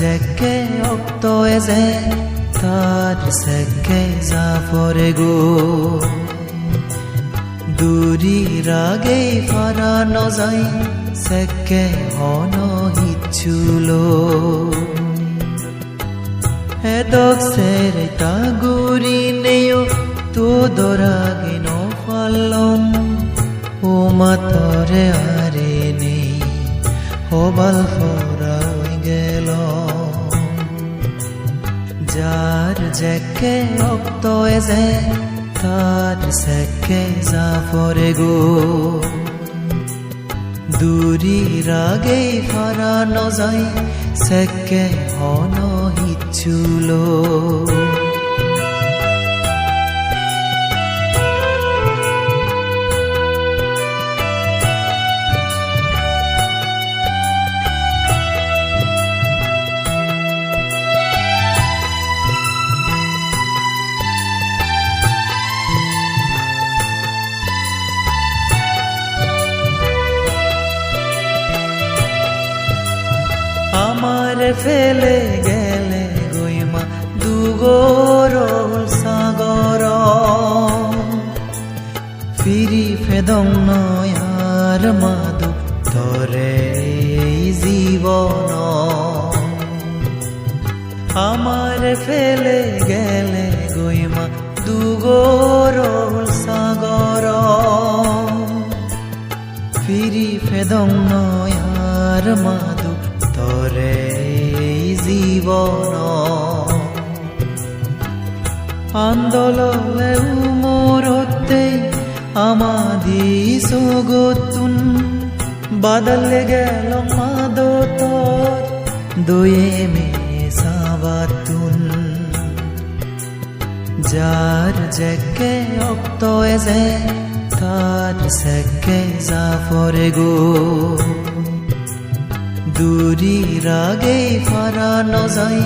অক্তয়ে যে তার সেকে জাফরে গো দূরি রাগে ফারানো যাই সেকে হন হিচ্ছুলো হেদক সেরে তাগুরি নেও তো দরাগে নো ফাল্লম ও মাতরে আরে নেই হবাল ফরাই জেকে অক্তয়ে যে তার সেকে জাফরে গো দূরি রাগে ফারানো যায় সেকে ফেলে গেলে গইমা দুগোর সাগর। ফিরি ফেদং নয়ার মাদু তরে জীবন। আমার ফেলে গেলে গইমা দুগোর সাগর। ফিরি ফেদং নয়ার মাদু জীবন। আন্দোলনে উমরতে আমাদি সগতুন, বাদলে গেল মাদতর, দয়ে মে সাবাতুন যার জেকে অক্তয়ে যে, তার সেকে জাফরে গো। দূরি রাগে ফারা নজাই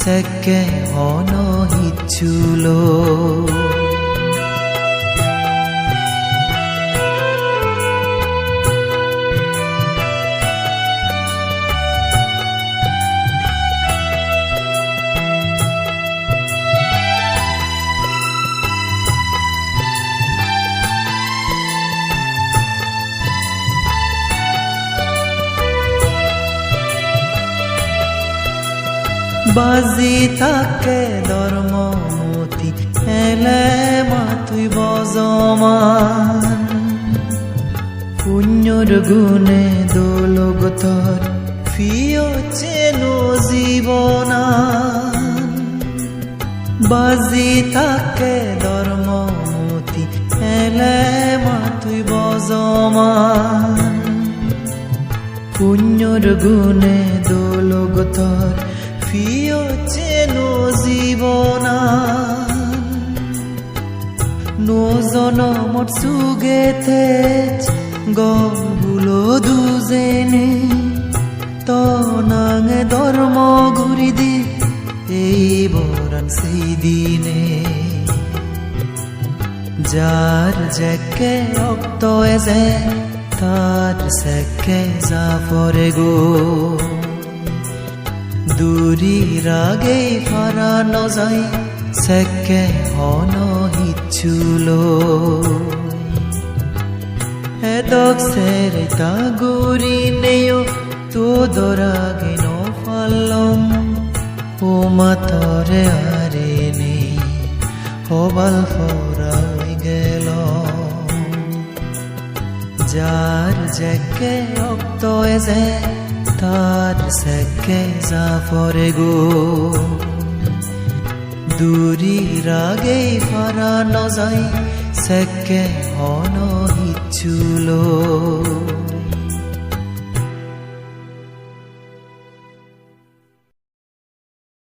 সেকে হন হিচ্ছুলো বাজি থাকে ধর্মমতি, এলে মা তুই বজমান। পুণ্যর গুণে দোলগতর ফিও চেনো জীবনান। বাজি থাকে ধর্মমতি, এলে মা তুই বজমান। পুণ্যর গুণে দোলগতর ফিও চেনো জীবনা। নো জনমত সুগেতে গগুলো দুজেনে। তনাঙে ধর্ম ঘুরি দি, এই বরণ সেই দিনে। যার জেকে অক্তয়ে যে তার সেকে জাফরে গো। দূরি রাগে ফারানো যায় সেকে হন হিচ্ছুলো হেদক সেরে তাগুরি নেও, তো দরাগে নো ফাল্লম ও মাতরে আরে নেই হবাল ফরাই গেল। যার জেকে অক্তয়ে যে তার সেকে জাফরে গো? দূরি রাগে ফারা নজাই সেকে হন